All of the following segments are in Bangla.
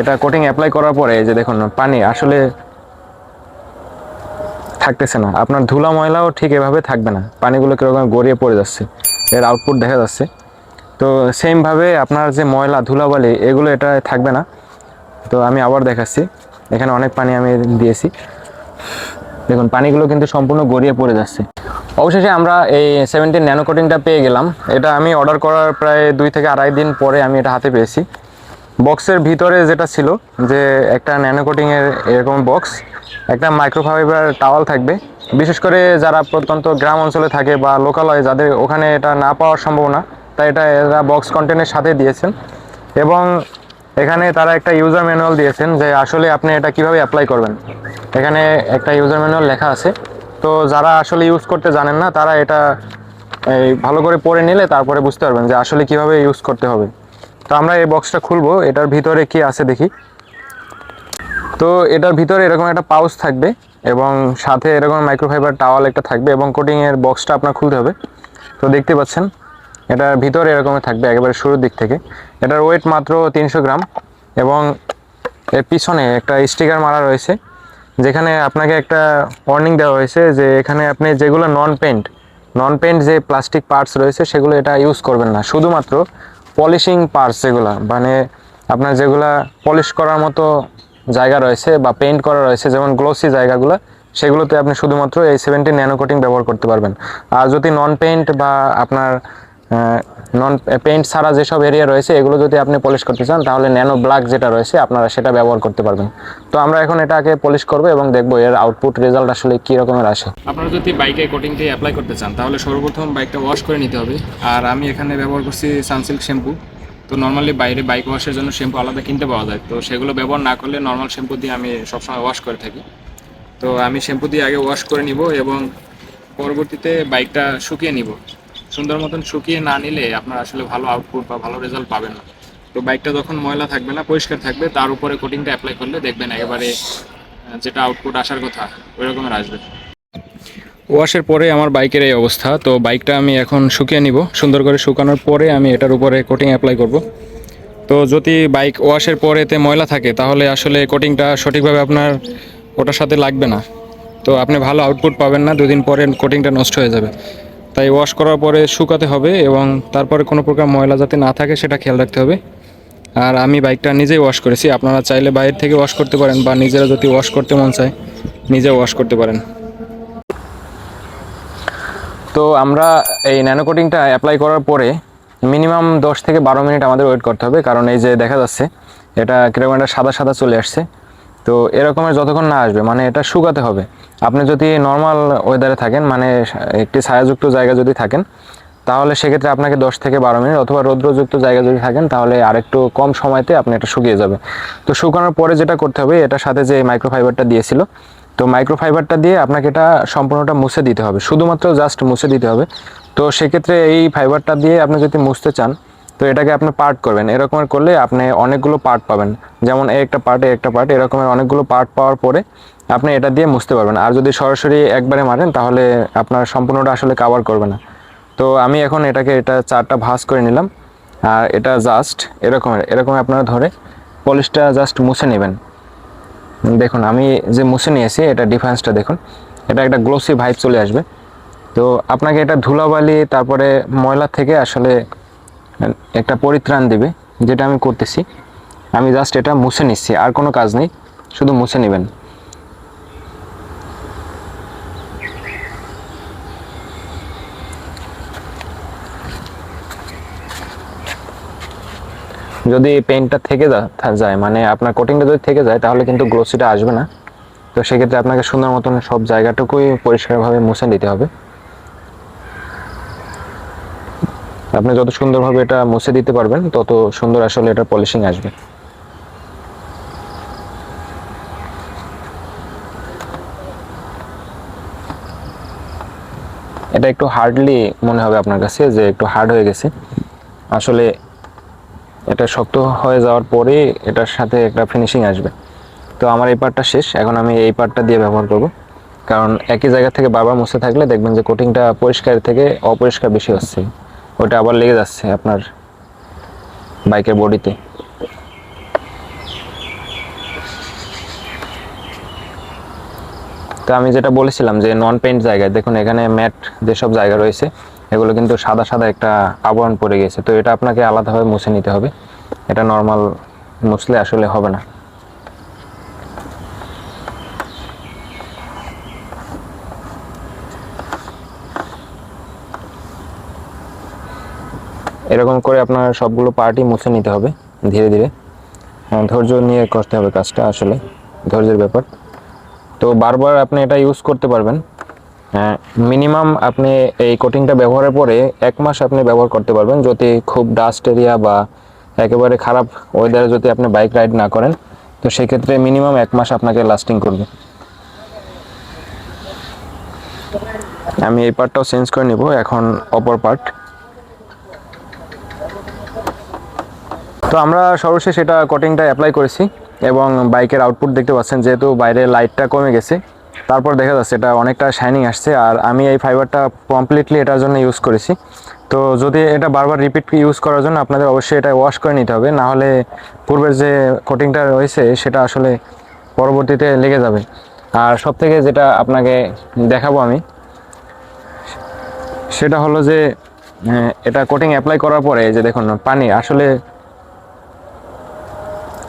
এটা কোটিং অ্যাপ্লাই করার পরে যে দেখুন, পানি আসলে থাকতেছে না। আপনার ধুলা ময়লাও ঠিক এভাবে থাকবে না। পানিগুলো কীরকম গড়িয়ে পড়ে যাচ্ছে। এর আউটপুট দেখা যাচ্ছে। তো সেমভাবে আপনার যে ময়লা ধুলাবালি এগুলো এটা থাকবে না। তো আমি আবার দেখাচ্ছি। এখানে অনেক পানি আমি দিয়েছি। দেখুন, পানিগুলো কিন্তু সম্পূর্ণ গড়িয়ে পড়ে যাচ্ছে। অবশেষে আমরা এই সেভেন্টিন ন্যানো কোটিংটা পেয়ে গেলাম। এটা আমি অর্ডার করার প্রায় দুই থেকে আড়াই দিন পরে আমি এটা হাতে পেয়েছি। বক্সের ভিতরে যেটা ছিল, যে একটা ন্যানো কোটিংয়ের এরকম বক্স একটা মাইক্রোফাইবার টাওয়াল থাকবে। বিশেষ করে যারা প্রত্যন্ত গ্রাম অঞ্চলে থাকে বা লোকালয়ে যাদের ওখানে এটা না পাওয়ার সম্ভাবনা, তাই এটা এরা বক্স কন্টেন্টের সাথে দিয়েছেন। এবং এখানে তারা একটা ইউজার ম্যানুয়াল দিয়েছেন যে আসলে আপনি এটা কীভাবে অ্যাপ্লাই করবেন। এখানে একটা ইউজার ম্যানুয়াল লেখা আছে। তো যারা আসলে ইউজ করতে জানেন না, তারা এটা ভালো করে পড়ে নিলে তারপরে বুঝতে পারবেন যে আসলে কীভাবে ইউজ করতে হবে। তো আমরা এই বক্সটা খুলবো। এটার ভিতরে কি আছে দেখি। তো এটার ভিতরে এরকম একটা পাউচ থাকবে এবং সাথে এরকম মাইক্রোফাইবার টাওয়াল একটা থাকবে এবং কোটিংয়ের বক্সটা আপনার খুলতে হবে। তো দেখতে পাচ্ছেন, এটার ভিতরে এরকমই থাকবে একেবারে শুরুর দিক থেকে। এটার ওয়েট মাত্র তিনশো গ্রাম এবং এর পিছনে একটা স্টিকার মারা রয়েছে, যেখানে আপনাকে একটা ওয়ার্নিং দেওয়া হয়েছে যে এখানে আপনি যেগুলো নন পেন্ট নন পেন্ট যে প্লাস্টিক পার্টস রয়েছে সেগুলো এটা ইউজ করবেন না। শুধুমাত্র পলিশিং পার্টস যেগুলো মানে আপনার যেগুলা পলিশ করার মতো জায়গা রয়েছে বা পেইন্ট করা রয়েছে, যেমন গ্লোসি জায়গাগুলো, সেগুলোতে আপনি শুধুমাত্র এই সেভেন্টিন ন্যানো কোটিং ব্যবহার করতে পারবেন। আর যদি নন পেন্ট বা আপনার নন পেইন্ট ছাড়া যেসব এরিয়া রয়েছে, এগুলো যদি আপনি পলিশ করতে চান, তাহলে ন্যানো ব্ল্যাক যেটা রয়েছে, আপনারা সেটা ব্যবহার করতে পারবেন। তো আমরা এখন এটাকে পলিশ করব এবং দেখব এর আউটপুট রেজাল্ট আসলে কী রকমের আসে। আপনারা যদি বাইকে কোটিংটি অ্যাপ্লাই করতে চান, তাহলে সর্বপ্রথম বাইকটা ওয়াশ করে নিতে হবে। আর আমি এখানে ব্যবহার করছি সানসিল্ক শ্যাম্পু তো নর্মালি বাইরে বাইক ওয়াশের জন্য শ্যাম্পু আলাদা কিনতে পাওয়া যায়। তো সেগুলো ব্যবহার না করলে নর্মাল শ্যাম্পু দিয়ে আমি সবসময় ওয়াশ করে থাকি। তো আমি শ্যাম্পু দিয়ে আগে ওয়াশ করে নিব এবং পরবর্তীতে বাইকটা শুকিয়ে নিব। সুন্দর মতন শুকিয়ে না নিলে আপনার আসলে ভালো আউটপুট বা ভালো রেজাল্ট পাবেন না। তো বাইকটা যখন ময়লা থাকবে না, পরিষ্কার থাকবে, তার উপরে কোটিংটা অ্যাপ্লাই করলে দেখবেন একেবারে যেটা আউটপুট আসার কথা ওই রকমের আসবে। ওয়াশের পরে আমার বাইকের এই অবস্থা। তো বাইকটা আমি এখন শুকিয়ে নিব। সুন্দর করে শুকানোর পরে আমি এটার উপরে কোটিং অ্যাপ্লাই করব। তো যদি বাইক ওয়াশের পরে এতে ময়লা থাকে, তাহলে আসলে কোটিংটা সঠিকভাবে আপনার ওটার সাথে লাগবে না। তো আপনি ভালো আউটপুট পাবেন না, দুদিন পরে কোটিংটা নষ্ট হয়ে যাবে। তাই ওয়াশ করার পরে শুকাতে হবে এবং তারপরে কোনো প্রকার ময়লা যাতে না থাকে সেটা খেয়াল রাখতে হবে। আর আমি বাইকটা নিজেই ওয়াশ করেছি, আপনারা চাইলে বাইরে থেকে ওয়াশ করতে পারেন বা নিজেরা যদি ওয়াশ করতে মন চায় নিজে ওয়াশ করতে পারেন। তো আমরা এই ন্যানো কোটিংটা অ্যাপ্লাই করার পরে মিনিমাম দশ থেকে বারো মিনিট আমাদের ওয়েট করতে হবে, কারণ এই যে দেখা যাচ্ছে, এটা কীরকম একটা সাদা সাদা চলে আসছে। তো এরকমের যতক্ষণ না আসবে মানে এটা শুকাতে হবে। আপনি যদি নর্মাল ওয়েদারে থাকেন মানে একটি ছায়াযুক্ত জায়গা যদি থাকেন, তাহলে সেক্ষেত্রে আপনাকে দশ থেকে বারো মিনিট অথবা রৌদ্রযুক্ত জায়গা যদি থাকেন, তাহলে আরেকটু কম সময়তে আপনি এটা শুকিয়ে যাবে। তো শুকানোর পরে যেটা করতে হবে, এটার সাথে যে মাইক্রোফাইবারটা দিয়েছিল, তো মাইক্রোফাইবারটা দিয়ে আপনাকে এটা সম্পূর্ণটা মুছে দিতে হবে। শুধুমাত্র জাস্ট মুছে দিতে হবে। তো সেক্ষেত্রে এই ফাইবারটা দিয়ে আপনি যদি মুছতে চান তো এটাকে আপনি পার্ট করবেন। এরকমের করলে আপনি অনেকগুলো পার্ট পাবেন। যেমন একটা পার্ট একটা পার্ট এরকমের অনেকগুলো পার্ট পাওয়ার পরে আপনি এটা দিয়ে মুছতে পারবেন। আর যদি সরাসরি একবারে মারেন, তাহলে আপনার সম্পূর্ণটা আসলে কাভার করবে না। তো আমি এখন এটাকে, এটা চারটা ভাঁজ করে নিলাম। আর এটা জাস্ট এরকমের, এরকম আপনারা ধরে পলিশটা জাস্ট মুছে নেবেন। দেখুন, আমি যে মুছে নিয়েছি, এটা ডিফারেন্সটা দেখুন। এটা একটা গ্লোসি ভাইব চলে আসবে। তো আপনাকে এটা ধুলাবালি, তারপরে ময়লা থেকে আসলে একটা পরিত্রাণ দিবে, যেটা আমি করতেছি। আমি জাস্ট এটা মুছে নিচ্ছি, আর কোনো কাজ নেই, শুধু মুছে নেবেন। যদি পেনটা থেকে যায় মানে আপনার কোটিংটা যদি থেকে যায়, তাহলে কিন্তু গ্লোসিটা আসবে না। তো সেক্ষেত্রে আপনাকে সুন্দর মতন সব জায়গাটুকুই পরিষ্কারভাবে মুছে নিতে হবে। আপনি যত সুন্দরভাবে এটা মুছে দিতে পারবেন, তত সুন্দর আসলে এটা পলিশিং আসবে। এটা একটু হার্ডলি মনে হবে আপনার কাছে যে একটু হার্ড হয়ে গেছে। আসলে এটা শক্ত হয়ে যাওয়ার পরে এটার সাথে একটা ফিনিশিং আসবে। তো আমার এই পার্টটা শেষ, এখন আমি এই পার্টটা দিয়ে ব্যবহার করব। কারণ একই জায়গা থেকে বারবার মুছতে থাকলে দেখবেন যে কোটিংটা পরিষ্কার থেকে অপরিষ্কার বেশি হচ্ছে। ওটা আবার লেগে যাচ্ছে আপনার বাইকের বডিতে। তো আমি যেটা বলেছিলাম যে নন পেন্ট জায়গায়, দেখুন এখানে ম্যাট যেসব জায়গা রয়েছে, এগুলো কিন্তু সাদা সাদা একটা আবরণ পড়ে গেছে। তো এটা আপনাকে আলাদাভাবে মুছে নিতে হবে। এটা নর্মাল মুছলে আসলে হবে না। এরকম করে আপনার সবগুলো পার্টই মুছে নিতে হবে ধীরে ধীরে। হ্যাঁ, ধৈর্য নিয়ে করতে হবে কাজটা আসলে ধৈর্যের ব্যাপার। তো বারবার আপনি এটা ইউজ করতে পারবেন। মিনিমাম আপনি এই কোটিংটা ব্যবহারের পরে এক মাস আপনি ব্যবহার করতে পারবেন। যদি খুব ডাস্ট এরিয়া বা একেবারে খারাপ ওয়েদারে যদি আপনি বাইক রাইড না করেন তো সেক্ষেত্রে মিনিমাম এক মাস আপনাকে লাস্টিং করবে। আমি এই পার্টটাও চেঞ্জ করে নিব। এখন অপর পার্ট তো আমরা সর্বশেষ এটা কোটিংটা অ্যাপ্লাই করেছি এবং বাইকের আউটপুট দেখতে পাচ্ছেন, যেহেতু বাইরে লাইটটা কমে গেছে। তারপর দেখা যাচ্ছে এটা অনেকটা শাইনিং আসছে আর আমি এই ফাইবারটা কমপ্লিটলি এটার জন্য ইউজ করেছি। তো যদি এটা বারবার রিপিট ইউজ করার জন্য আপনাদের অবশ্যই এটা ওয়াশ করে নিতে হবে, না হলে পূর্বের যে কোটিংটা রয়েছে সেটা আসলে পরবর্তীতে লেগে যাবে। আর সব থেকে যেটা আপনাকে দেখাবো আমি, সেটা হলো যে এটা কোটিং অ্যাপ্লাই করার পরে যে দেখুন, পানি আসলে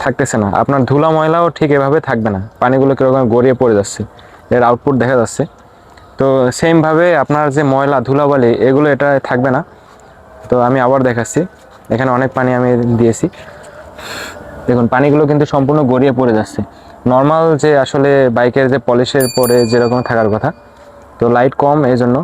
থাকতেছে না। আপনার ধুলা ময়লাও ঠিক এভাবে থাকবে না। পানিগুলো কীরকম গড়িয়ে পড়ে যাচ্ছে। এর আউটপুট দেখা যাচ্ছে। তো সেমভাবে আপনার যে ময়লা, ধুলাবালি, এগুলো এটা থাকবে না। তো আমি আবার দেখাচ্ছি। এখানে অনেক পানি আমি দিয়েছি। দেখুন, পানিগুলো কিন্তু সম্পূর্ণ গড়িয়ে পড়ে যাচ্ছে। নর্মাল যে আসলে বাইকের যে পলিশের পরে যেরকম থাকার কথা। তো লাইট কম এই জন্য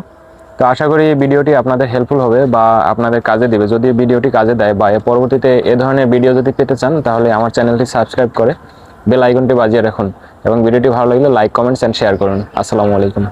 তো আশা করি ভিডিওটি আপনাদের হেল্পফুল হবে বা আপনাদের কাজে দেবে। যদি ভিডিওটি কাজে দেয় বা পরবর্তীতে এ ধরনের ভিডিও যদি পেতে চান, তাহলে আমার চ্যানেলটি সাবস্ক্রাইব করে বেল আইকনটি বাজিয়ে রাখুন এবং ভিডিওটি ভালো লাগলে লাইক কমেন্টস অ্যান্ড শেয়ার করুন। আসসালামু আলাইকুম।